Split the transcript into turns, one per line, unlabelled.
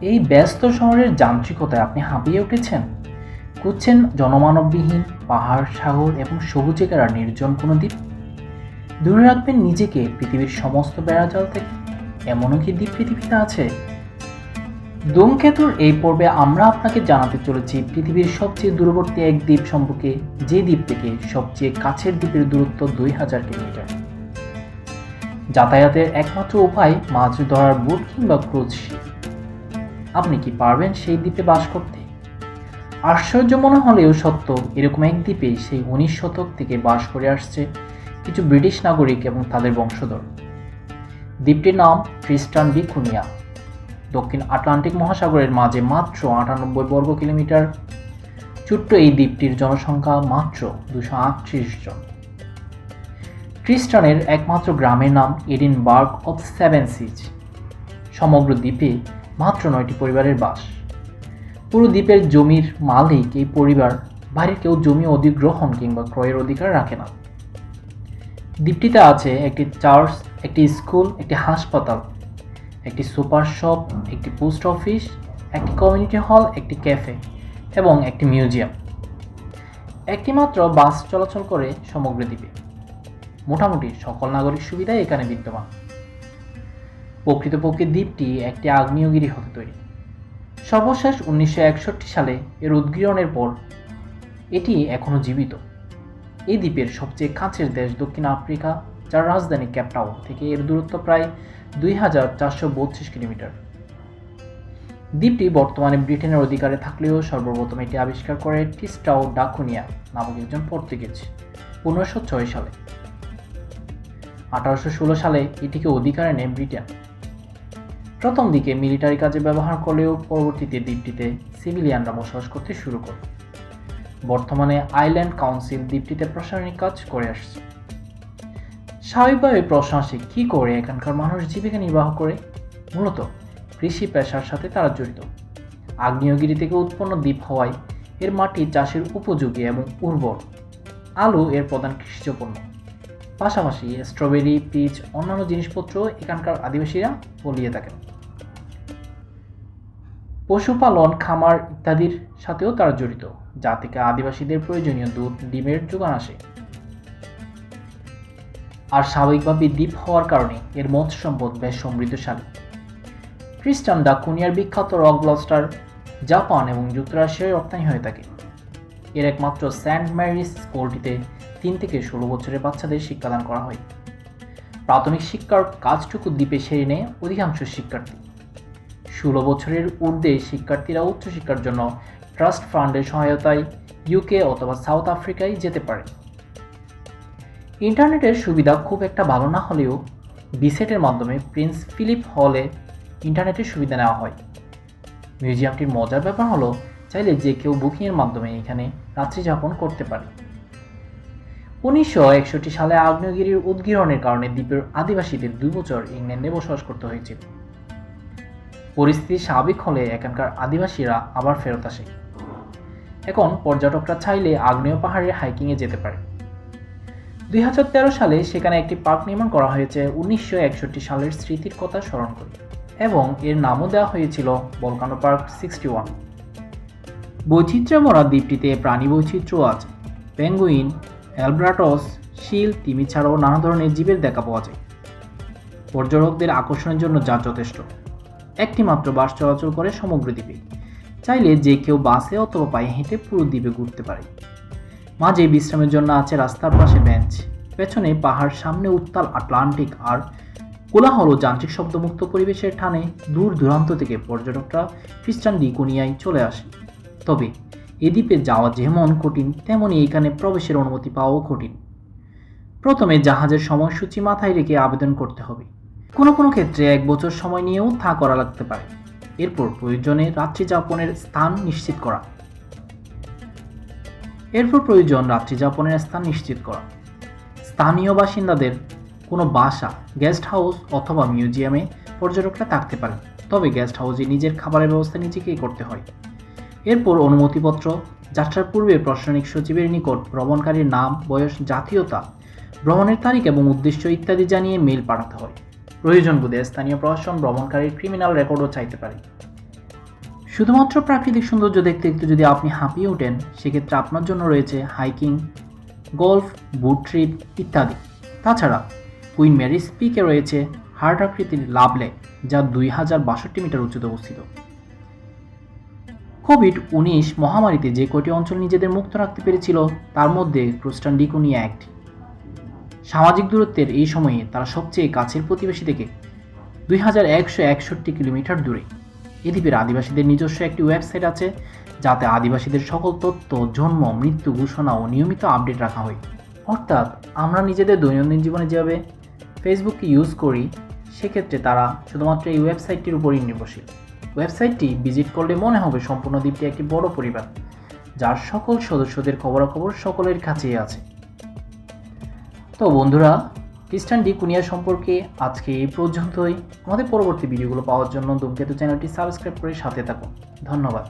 এই ব্যস্ত শহরের যান্ত্রিকতায় আপনি হাঁপিয়ে উঠেছেন? খুঁজছেন জনমানববিহীন, পাহাড়, সাগর এবং সবুজে ঘেরা নির্জন কোনো দ্বীপ? দূরে রাখবেন নিজেকে পৃথিবীর সমস্ত বেড়াজাল থেকে। এমনও কি দ্বীপ পৃথিবীতে আছে? ধূমকেতুর এই পর্বে আমরা আপনাকে জানাতে চলেছি পৃথিবীর সবচেয়ে দূরবর্তী এক দ্বীপ সম্পর্কে, যে দ্বীপ থেকে সবচেয়ে কাছের দ্বীপের দূরত্ব দুই হাজার কিলোমিটার। যাতায়াতের একমাত্র উপায় মাছ ধরার বুট কিংবা ক্রুজ শিপ। আপনি কি পারবেন সেই দ্বীপে বাস করতে? আশ্চর্য মনে হলেও সত্য, এরকম এক দ্বীপে সেই উনিশ শতক থেকে বাস করে আসছে কিছু ব্রিটিশ নাগরিক এবং তাদের বংশধর। দ্বীপটির নাম খ্রিস্টান বিকুনিয়া দক্ষিণ আটলান্টিক মহাসাগরের মাঝে মাত্র আটানব্বই বর্গ কিলোমিটার। ছোট্ট এই দ্বীপটির জনসংখ্যা মাত্র দুশো আটত্রিশ জন। খ্রিস্টানের একমাত্র গ্রামের নাম এডিনবার্গ অফ সেভেন সিজ সমগ্র দ্বীপে মাত্র নয়টি পরিবারের বাস। পুরো দ্বীপের জমির মালিক এই পরিবার বাইরের কেউ জমি অধিগ্রহণ কিংবা ক্রয়ের অধিকার রাখে না। দ্বীপটিতে আছে একটি চার্চ, একটি স্কুল, একটি হাসপাতাল, একটি সুপার শপ, একটি পোস্ট অফিস, একটি কমিউনিটি হল, একটি ক্যাফে এবং একটি মিউজিয়াম। একটি মাত্র বাস চলাচল করে সমগ্র দ্বীপে। মোটামুটি সকল নাগরিক সুবিধাই এখানে বিদ্যমান। প্রকৃতপক্ষে দ্বীপটি একটি আগ্নেয়গিরি হতে তৈরি। সর্বশেষ উনিশশো একষট্টি সালে এর উদ্গীরণের পর এটি এখনও জীবিত। এই দ্বীপের সবচেয়ে কাছের দেশ দক্ষিণ আফ্রিকা, যার রাজধানী ক্যাপটাউন থেকে এর দূরত্ব প্রায় দুই হাজার চারশো বত্রিশ কিলোমিটার। দ্বীপটি বর্তমানে ব্রিটেনের অধিকারে থাকলেও সর্বপ্রথম এটি আবিষ্কার করে টিস্টাও ডাকুনিয়া নামক একজন পর্তুগিজ, পনেরোশো ছয় সালে। আঠারোশো ষোলো সালে এটিকে অধিকারে নেয় ব্রিটেন প্রথম দিকে মিলিটারি কাজে ব্যবহার করলেও পরবর্তীতে দ্বীপটিতে সিভিলিয়ানরা বসবাস করতে শুরু করে। বর্তমানে আইল্যান্ড কাউন্সিল দ্বীপটিতে প্রশাসনিক কাজ করে আসছে। স্বাভাবিকভাবে প্রশ্ন আসে, কী করে এখানকার মানুষ জীবিকা নির্বাহ করে? মূলত কৃষি পেশার সাথে তারা জড়িত। আগ্নেয়গিরি থেকে উৎপন্ন দ্বীপ হওয়ায় এর মাটি চাষের উপযোগী এবং উর্বর। আলু এর প্রধান কৃষিজ পণ্য। পাশাপাশি স্ট্রবেরি পিচ অন্যান্য জিনিসপত্র এখানকার আদিবাসীরা ফলিয়ে থাকেন। পশুপালন, খামার ইত্যাদির সাথেও তারা জড়িত। যা থেকে আদিবাসীদের প্রয়োজনীয় দুধ, ডিমের যোগান আসে। আর স্বাভাবিকভাবে দ্বীপ হওয়ার কারণে এর মৎস্য সম্পদ বেশ সমৃদ্ধশালী। খ্রিস্টান ডাকুনিয়ার বিখ্যাত রক ব্লস্টার, জাপান এবং যুক্তরাষ্ট্রে রপ্তানি হয়ে থাকে। এর একমাত্র সেন্ট ম্যারিস স্কুলটিতে তিন থেকে ষোলো বছরের বাচ্চাদের শিক্ষাদান করা হয়। প্রাথমিক শিক্ষার কাজটুকু দ্বীপে সেরে নেয় অধিকাংশ শিক্ষার্থী। ষোলো বছরের ঊর্ধ্বে শিক্ষার্থীরা উচ্চশিক্ষার জন্য ট্রাস্ট ফান্ডের সহায়তায় ইউকে অথবা সাউথ আফ্রিকায় যেতে পারে। ইন্টারনেটের সুবিধা খুব একটা ভালো না হলেও বিসেটের মাধ্যমে প্রিন্স ফিলিপ হলে ইন্টারনেটের সুবিধা নেওয়া হয়। মিউজিয়ামটির মজার ব্যাপার হলো চাইলে যে কেউ বুকিংয়ের মাধ্যমে এখানে রাত্রি যাপন করতে পারে। উনিশশো একষট্টি সালে আগ্নেয়গিরির উদ্গীরণের কারণে দ্বীপের আদিবাসীদের দুই বছর ইংল্যান্ডে বসবাস করতে হয়েছিল। পরিস্থিতি স্বাভাবিক হলে এখানকার আদিবাসীরা আবার ফেরত আসে। এখন পর্যটকরা চাইলে আগ্নেয় পাহাড়ের হাইকিংয়ে যেতে পারে। দুই হাজার তেরো সালে সেখানে একটি পার্ক নির্মাণ করা হয়েছে উনিশশো একষট্টি সালের স্মৃতির কথা স্মরণ করে এবং এর নামও দেওয়া হয়েছিল বলকানো পার্ক সিক্সটি ওয়ান। বৈচিত্র্যমরা দ্বীপটিতে প্রাণী বৈচিত্র্য আছে। পেঙ্গুইন, অ্যালব্রাটস, শিল, তিমি ছাড়াও নানা ধরনের জীবের দেখা পাওয়া যায়। পর্যটকদের আকর্ষণের জন্য যা যথেষ্ট। একটি মাত্র বাস চলাচল করে সমগ্র দ্বীপে। চাইলে যে কেউ বাসে অথবা পায়ে হেঁটে পুরো দ্বীপে ঘুরতে পারে। মাঝে বিশ্রামের জন্য আছে রাস্তার পাশে বেঞ্চ, পেছনে পাহাড়, সামনে উত্তাল আটলান্টিক আর কোলাহল ও যান্ত্রিক শব্দমুক্ত পরিবেশের টানে দূর দূরান্ত থেকে পর্যটকরা খ্রিস্টান ডিকুনিয়ায় চলে আসে। তবে এ দ্বীপে যাওয়া যেমন কঠিন তেমনই এখানে প্রবেশের অনুমতি পাওয়াও কঠিন। প্রথমে জাহাজের সময়সূচি মাথায় রেখে আবেদন করতে হবে। কোনো কোনো ক্ষেত্রে এক বছর সময় নিয়েও তা করা লাগতে পারে। এরপর প্রয়োজনে রাত্রি যাপনের স্থান নিশ্চিত করা। এরপর প্রয়োজন রাত্রি যাপনের স্থান নিশ্চিত করা। স্থানীয় বাসিন্দাদের কোনো বাসা গেস্ট হাউস অথবা মিউজিয়ামে পর্যটকরা থাকতে পারেন। তবে গেস্ট হাউসে নিজের খাবারের ব্যবস্থা নিজেকেই করতে হয়। এরপর অনুমতিপত্র, যাত্রার পূর্বে প্রশাসনিক সচিবের নিকট ভ্রমণকারীর নাম, বয়স, জাতীয়তা, ভ্রমণের তারিখ এবং উদ্দেশ্য ইত্যাদি জানিয়ে মেল পাঠাতে হয়। প্রয়োজন বোধে স্থানীয় প্রশাসন ভ্রমণকারীর ক্রিমিনাল রেকর্ডও চাইতে পারে। শুধুমাত্র প্রাকৃতিক সৌন্দর্য দেখতে দেখতে যদি আপনি হাঁপিয়ে ওঠেন, সেক্ষেত্রে আপনার জন্য রয়েছে হাইকিং গল্ফ বুট ট্রিপ ইত্যাদি। তাছাড়া কুইন ম্যারি স্পিকে রয়েছে হার্ট আকৃতির লাভ লেক যা দুই হাজার বাষট্টি মিটার উচ্চতে অবস্থিত। কোভিড উনিশ মহামারীতে যে কয়টি অঞ্চল নিজেদের মুক্ত রাখতে পেরেছিল, তার মধ্যে ক্রুস্টান ডিকুনিয়া একটি। সামাজিক দূরত্বের এই সময়ে তারা সবচেয়ে কাছের প্রতিবেশী থেকে দুই হাজার একশো একষট্টি কিলোমিটার দূরে। এ দ্বীপের আদিবাসীদের নিজস্ব একটি ওয়েবসাইট আছে, যাতে আদিবাসীদের সকল তথ্য, জন্ম, মৃত্যু ঘোষণা ও নিয়মিত আপডেট রাখা হয়। অর্থাৎ, আমরা নিজেদের দৈনন্দিন জীবনে যেভাবে ফেসবুককে ইউজ করি, সেক্ষেত্রে তারা শুধুমাত্র এই ওয়েবসাইটটির উপরই নির্ভরশীল। ওয়েবসাইটটি ভিজিট করলে মনে হবে সম্পূর্ণ দ্বীপটি একটি বড় পরিবার, যার সকল সদস্যদের খবরাখবর সকলের কাছেই আছে। তো বন্ধুরা, খ্রিস্টান ডি কুনিয়া সম্পর্কে আজকে এই পর্যন্তই। আমাদের পরবর্তী ভিডিওগুলো পাওয়ার জন্য ধূমকেতু চ্যানেলটি সাবস্ক্রাইব করে সাথে থাকুন। ধন্যবাদ।